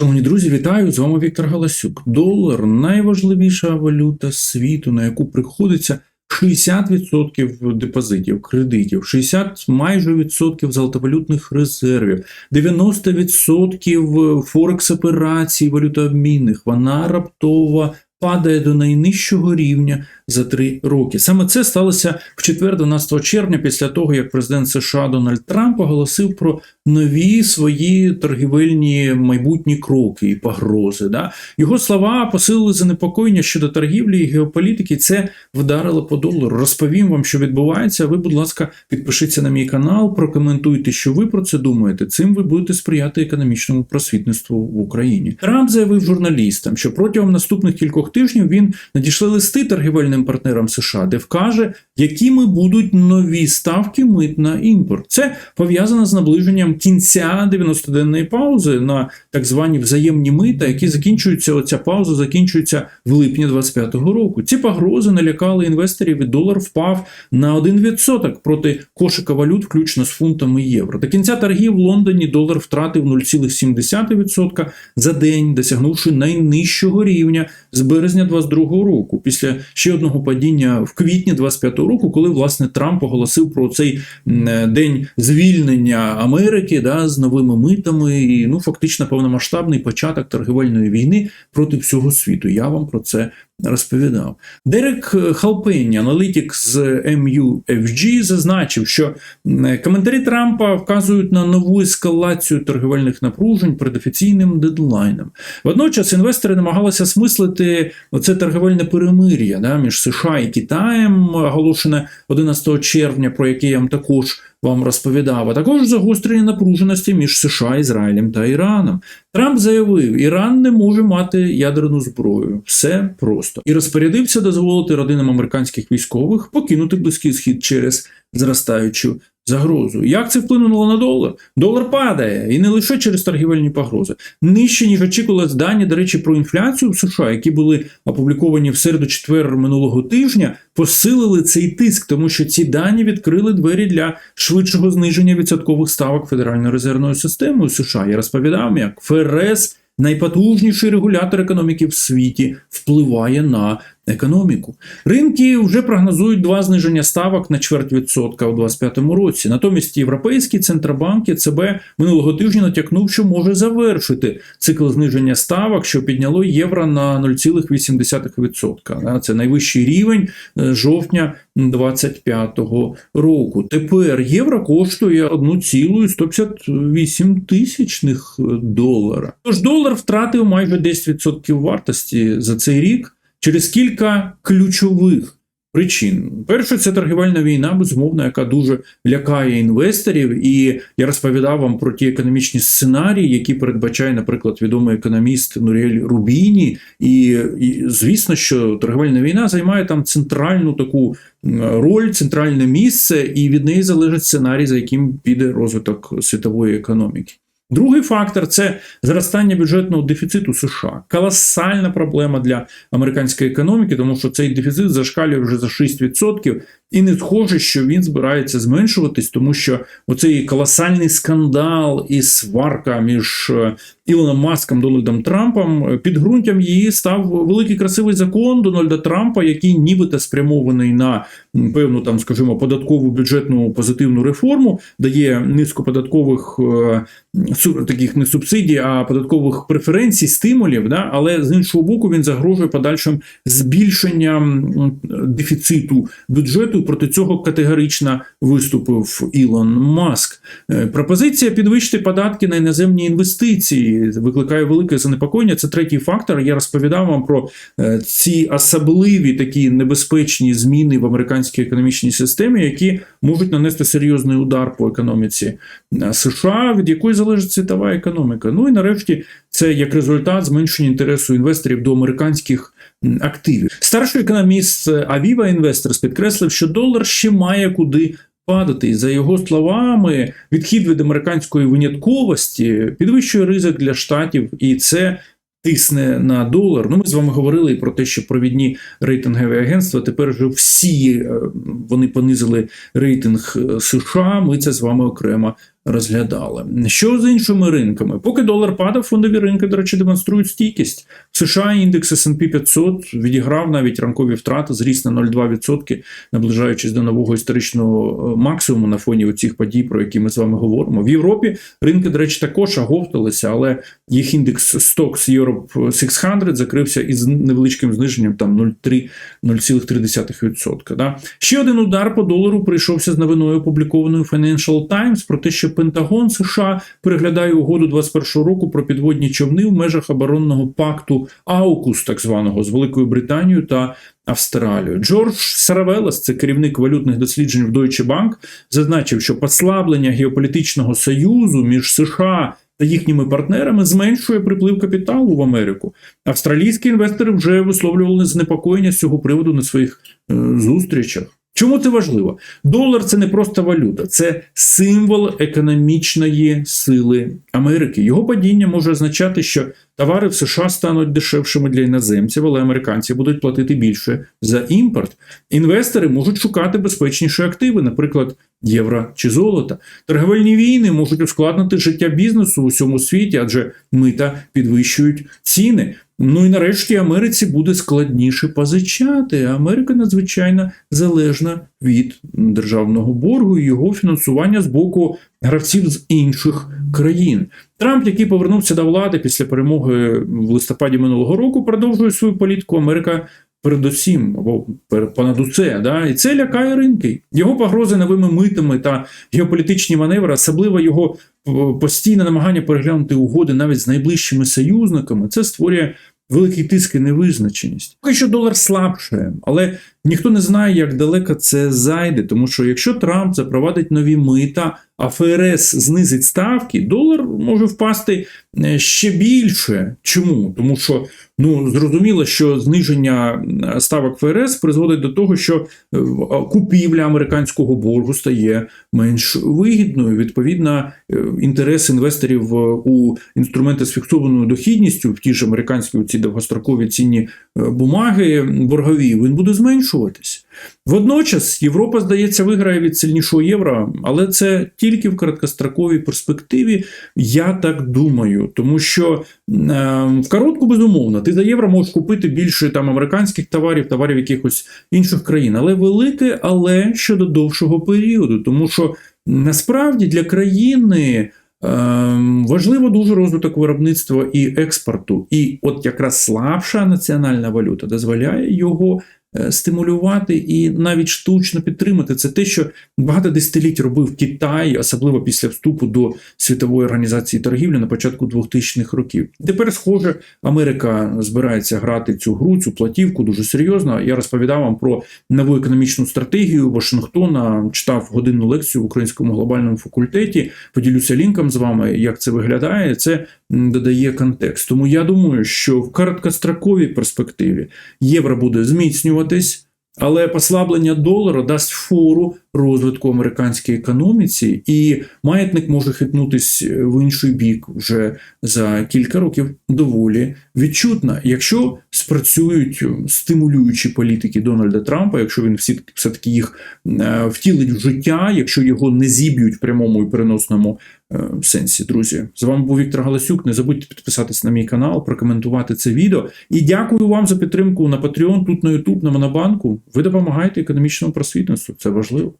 Шановні друзі, вітаю! З вами Віктор Галасюк. Долар найважливіша валюта світу, на яку приходиться 60% депозитів, кредитів, 60 майже відсотків золотовалютних резервів, 90% форекс операцій валютообмінних. Вона раптово падає до найнижчого рівня за три роки. Саме це сталося в четвер, 12 червня, після того як президент США Дональд Трамп оголосив про нові свої торгівельні майбутні кроки і погрози. Да? Його слова посилили занепокоєння щодо торгівлі і геополітики. Це вдарило по долару. Розповім вам, що відбувається. Ви, будь ласка, підпишіться на мій канал, прокоментуйте, що ви про це думаєте. Цим ви будете сприяти економічному просвітництву в Україні. Трамп заявив журналістам, що протягом наступних кількох тижнів він надійшли листи торгівельним партнерам США, де вкаже, якими будуть нові ставки мит на імпорт. Це пов'язано з наближенням кінця 90-денної паузи на так звані взаємні мита, які закінчуються. Оця пауза закінчується в липні 25-го року. Ці погрози налякали інвесторів, і долар впав на 1% проти кошика валют, включно з фунтами євро. До кінця торгів в Лондоні долар втратив 0,7% за день, досягнувши найнижчого рівня з березня 22-го року, після ще одного падіння в квітні 25-го року, коли власне Трамп оголосив про цей день звільнення Америки да, з новими митами і ну фактично повномасштабний початок торгівельної війни проти всього світу. Я вам про це розповідав. Дерек Халпені, аналітик з MUFG, зазначив, що коментарі Трампа вказують на нову ескалацію торгівельних напружень перед офіційним дедлайном. Водночас інвестори намагалися смислити оце торгівельне перемир'я да, між США і Китаєм, оголошене 11 червня, про яке я вам також вам розповідав, а також загострення напруженості між США, Ізраїлем та Іраном. Трамп заявив, Іран не може мати ядерну зброю. Все просто і розпорядився дозволити родинам американських військових покинути близький схід через зростаючу загрозу. Як це вплинуло на долар? Долар падає і не лише через торгівельні погрози. Нижче ніж очікувалось дані, до речі, про інфляцію в США, які були опубліковані в середу четвер минулого тижня, посилили цей тиск, тому що ці дані відкрили двері для швидшого зниження відсоткових ставок Федеральною резервною системою США. Я розповідав, як ФРС. Найпотужніший регулятор економіки в світі впливає на економіку. Ринки вже прогнозують два зниження ставок на чверть відсотка у 2025 році. Натомість європейські центробанки ЦБ минулого тижня натякнув, що може завершити цикл зниження ставок, що підняло євро на 0,8%. Це найвищий рівень е, жовтня 2025 року. Тепер євро коштує 1,158 тисячних долара. Тож долар втратив майже 10% вартості за цей рік через кілька ключових причин. Перше, це торгівельна війна, безумовно, яка дуже лякає інвесторів. І я розповідав вам про ті економічні сценарії, які передбачає, наприклад, відомий економіст Нуріель Рубіні. І, і звісно, що торгівельна війна займає там центральну таку роль, центральне місце, і від неї залежить сценарій, за яким піде розвиток світової економіки. Другий фактор це зростання бюджетного дефіциту США. Колосальна проблема для американської економіки, тому що цей дефіцит зашкалює вже за 6%, і не схоже, що він збирається зменшуватись, тому що оцей колосальний скандал і сварка між е, Ілоном Маском Дональдом Трампом е, підґрунтям її став великий красивий закон Дональда Трампа, який нібито спрямований на певну там, скажімо, податкову бюджетну позитивну реформу, дає низку податкових е, таких не субсидій, а податкових преференцій, стимулів. Да? Але з іншого боку, він загрожує подальшим збільшенням дефіциту бюджету. Проти цього категорично виступив Ілон Маск. Е, пропозиція підвищити податки на іноземні інвестиції викликає велике занепокоєння. Це третій фактор. Я розповідав вам про е, ці особливі такі небезпечні зміни в американській економічній системі, які можуть нанести серйозний удар по економіці е, США, від якої залежить світова економіка. Ну і нарешті це як результат зменшення інтересу інвесторів до американських активів. Старший економіст Aviva Investors підкреслив, що долар ще має куди падати. За його словами, відхід від американської винятковості підвищує ризик для штатів, і це. Тисне на долар. Ну, ми з вами говорили про те, що провідні рейтингові агентства тепер вже всі е, вони понизили рейтинг е, США. Ми це з вами окремо розглядали. Що з іншими ринками? Поки долар падав, фондові ринки, до речі, демонструють стійкість. В США індекс S&P 500 відіграв навіть ранкові втрати, зріс на 0,2%, наближаючись до нового історичного е, максимуму на фоні цих подій, про які ми з вами говоримо. В Європі ринки, до речі, також оговталися, але їх індекс Stocks Europe 600 закрився із невеличким зниженням там 0,3 0,3%. Да? Ще один удар по долару прийшовся з новиною, опублікованою Financial Times про те, що Пентагон США переглядає угоду 2021 року про підводні човни в межах оборонного пакту AUKUS, так званого, з Великою Британією та Австралією. Джордж Саравелас, це керівник валютних досліджень в Deutsche Bank, зазначив, що послаблення геополітичного союзу між США та їхніми партнерами зменшує приплив капіталу в Америку. Австралійські інвестори вже висловлювали занепокоєння з цього приводу на своїх е, зустрічах. Чому це важливо? Долар це не просто валюта, це символ економічної сили Америки. Його падіння може означати, що товари в США стануть дешевшими для іноземців, але американці будуть платити більше за імпорт. Інвестори можуть шукати безпечніші активи, наприклад, євро чи золота. Торговельні війни можуть ускладнити життя бізнесу в усьому світі, адже мита підвищують ціни. Ну і нарешті Америці буде складніше позичати. Америка надзвичайно залежна від державного боргу і його фінансування з боку гравців з інших країн. Трамп, який повернувся до влади після перемоги в листопаді минулого року, продовжує свою політику. Америка. Передусім, або понад усе, да? і це лякає ринки. Його погрози новими митами та геополітичні маневри, особливо його постійне намагання переглянути угоди навіть з найближчими союзниками, це створює великий тиск і невизначеність. Поки що долар слабше, але ніхто не знає, як далеко це зайде, тому що якщо Трамп запровадить нові мита, а ФРС знизить ставки, долар може впасти е, ще більше. Чому? Тому що ну зрозуміло, що зниження ставок ФРС призводить до того, що е, купівля американського боргу стає менш вигідною. Відповідно, е, інтерес інвесторів у інструменти з фіксованою дохідністю, в ті ж американські ці довгострокові цінні бумаги боргові, він буде зменшуватись. Водночас Європа, здається, виграє від сильнішого євро, але це тільки в короткостроковій перспективі, я так думаю. Тому що е, в коротку, безумовно, ти за євро можеш купити більше там американських товарів, товарів якихось інших країн, але велике, але щодо довшого періоду, тому що насправді для країни. Важливо дуже розвиток виробництва і експорту, і от якраз слабша національна валюта дозволяє його стимулювати і навіть штучно підтримати. Це те, що багато десятиліть робив Китай, особливо після вступу до світової організації торгівлі на початку 2000-х років. Тепер, схоже, Америка збирається грати цю гру, цю платівку дуже серйозно. Я розповідав вам про нову економічну стратегію Вашингтона. Читав годинну лекцію в українському глобальному факультеті. Поділюся лінком з вами, як це виглядає. Це додає контекст. Тому я думаю, що в короткостроковій перспективі євро буде зміцнюватись. Але послаблення долара дасть фору розвитку американської економіці, і маятник може хитнутись в інший бік вже за кілька років доволі відчутно. Якщо спрацюють стимулюючі політики Дональда Трампа, якщо він всі все таки їх е, втілить в життя, якщо його не зіб'ють в прямому і переносному е, сенсі, друзі, з вами був Віктор Галасюк. Не забудьте підписатись на мій канал, прокоментувати це відео. І дякую вам за підтримку на Patreon, тут на YouTube, на Монобанку. Ви допомагаєте економічному просвітництву. Це важливо.